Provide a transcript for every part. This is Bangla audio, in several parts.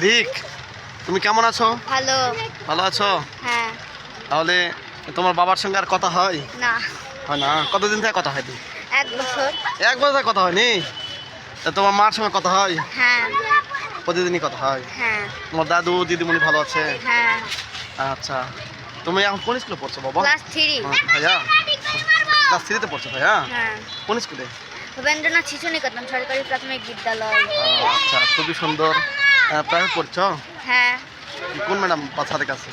রিক তুমি কেমন আছো? ভালো। ভালো আছো? হ্যাঁ। তাহলে তোমার বাবার সঙ্গে আর কথা হয়? না। হয় না? কতদিন থেকে কথা হয়নি? এক বছর। এক বছর থেকে কথা হয়নি? তা তোমার মার সঙ্গে কথা হয়? হ্যাঁ। প্রতিদিনই কথা হয়? হ্যাঁ। তোমার দাদু দিদিমণি ভালো আছে? হ্যাঁ। আচ্ছা। তুমি এখন কোন স্কুলে পড়ছো বাবা? ক্লাস হ্যাঁ, ভাইয়া। ক্লাস থ্রিতে পড়ছো ভাইয়া? হ্যাঁ। কোন স্কুলে? ভবেন্দ্রনাথ শিশু নিকেতন সরকারি প্রাথমিক বিদ্যালয়। আচ্ছা খুবই সুন্দর। প্রাইভেট পড়ছো? হ্যাঁ। কোন ম্যাডাম বাচ্চাদের কাছে?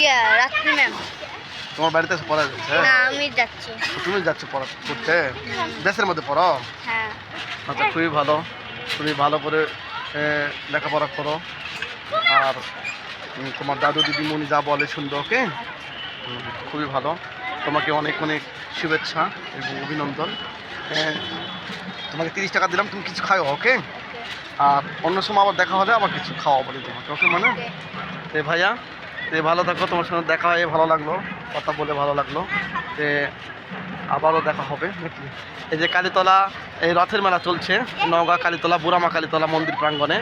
ইয়া রাত্রি ম্যাম। তোমার বাড়িতে এসে পড়া যাচ্ছে? না আমি যাচ্ছি। তুমি যাচ্ছ পড়া পড়তে? দেশের মধ্যে পড়ো? হ্যাঁ। আচ্ছা খুবই ভালো। তুমি ভালো করে লেখাপড়া করো। আর তোমার দাদু দিদিমণি যা বলে শুনবে ওকে? খুবই ভালো। তোমাকে অনেক অনেক শুভেচ্ছা এবং অভিনন্দন। এ, তোমাকে তিরিশ টাকা দিলাম তুমি কিছু খাও ওকে? আর অন্য সময় আবার দেখা হলে আবার কিছু খাওয়া বলি তোমাকে ওকে মানে? তে ভাইয়া তে ভালো থাকো তোমার সঙ্গে দেখা হয়ে ভালো লাগল কথা বলে ভালো লাগল। তে আবারও দেখা হবে নাকি? এই যে কালীতলা এই রথের মেলা চলছে নওগাঁ কালীতলা বুড়ামা কালীতলা মন্দির প্রাঙ্গণে।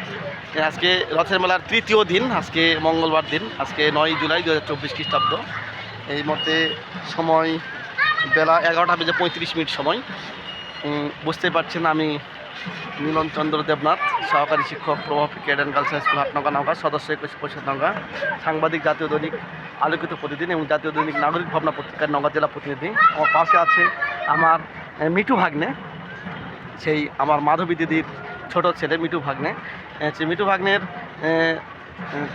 আজকে রথের মেলার তৃতীয় দিন আজকে মঙ্গলবার দিন আজকে নয় জুলাই দু হাজার চব্বিশ খ্রিস্টাব্দ। এই মধ্যে সময় বেলা এগারোটা বেজে পঁয়ত্রিশ মিনিট সময়। উম, বুঝতেই পারছেন আমি মিলন চন্দ্র দেবনাথ সহকারী শিক্ষক প্রভাব ক্যাড অ্যান্ড গার্লস স্কুল হাটনগা নগা সদস্য একুশ পরিষদ নগা সাংবাদিক জাতীয় দৈনিক আলোকিত প্রতিদিন এবং জাতীয় দৈনিক নাগরিক ভাবনা পত্রিকার নগা জেলা প্রতিনিধি। আমার পাশে আছে আমার মিঠু ভাগ্নে সেই আমার মাধবী দিদির ছোট ছেলে মিঠু ভাগ্নে। সেই মিঠু ভাগ্নের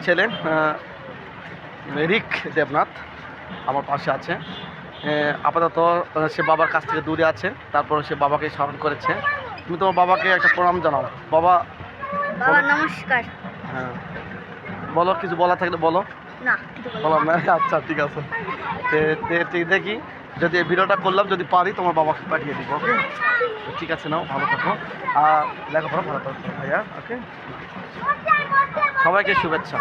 ছেলে রিক দেবনাথ। আমার পাশে আছে। আপাতত সে বাবার কাছ থেকে দূরে আছে তারপর সে বাবাকে স্মরণ করেছে। তুমি তোমার বাবাকে একটা প্রণাম জানাও। বাবা বাবা নমস্কার। হ্যাঁ। বলো কিছু বলা থাকলে বলো। না। না আচ্ছা ঠিক আছে। দেখি যদি ভিডিওটা করলাম যদি পারি তোমার বাবাকে পাঠিয়ে দিব ওকে? ঠিক আছে নাও ভালো থাকো। আর লেখাপড়া ভালো থাকো ভাইয়া ওকে? সবাইকে শুভেচ্ছা।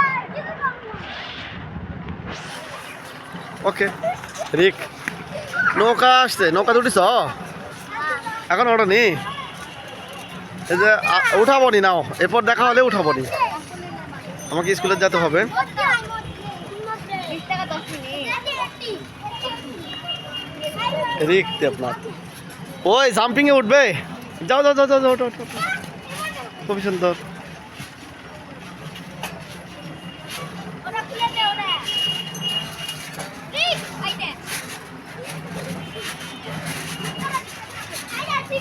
ওকে রিক নৌকা আসছে। নৌকা উঠিস এখন ওটা নি এই যে উঠাবো নি নাও। এরপর দেখা হলে উঠাবো নি আমাকে স্কুলে যেতে হবে। রিক দেবনাথ ওই, জাম্পিংয়ে উঠবে। যাও যাও যাও যাও যাও। খুবই সুন্দর ওটা খুলে দে ওটা ঠিক আইতে আইয়া ঠিক আছে এখানে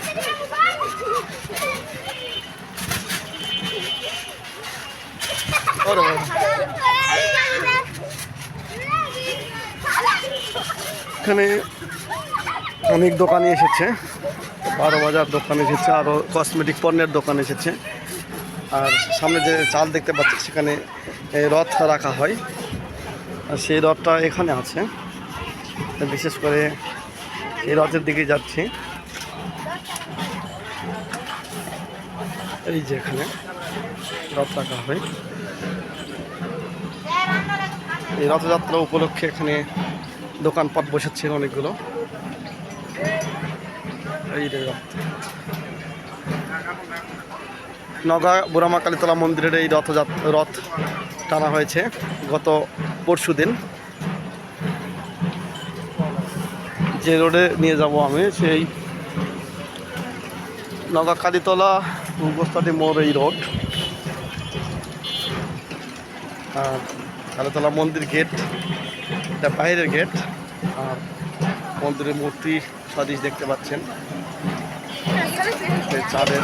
অনেক দোকানে এসেছে। বারো বাজার দোকান এসেছে আরও কসমেটিক পণ্যের দোকান এসেছে। আর সামনে যে চাল দেখতে পাচ্ছি, সেখানে রথ রাখা হয়। আর সেই রথটা এখানে আছে। বিশেষ করে এই রথের দিকে যাচ্ছি। এই যে এখানে রথ রাখা হয় এই রথযাত্রা উপলক্ষে এখানে দোকানপাট বসেছে অনেকগুলো। এই রথ। নগা বুড়ামা কালীতলা মন্দিরের এই রথযাত্রা রথ টানা হয়েছে গত পরশু দিন। যে রোডে নিয়ে যাব আমি সেই নগা কালীতলা বস্তাটি মোড় এই রোড। আর কালীতলা মন্দির গেট, এটা বাইরের গেট। আর মন্দিরের মূর্তি সদৃশ দেখতে পাচ্ছেন। চাঁদের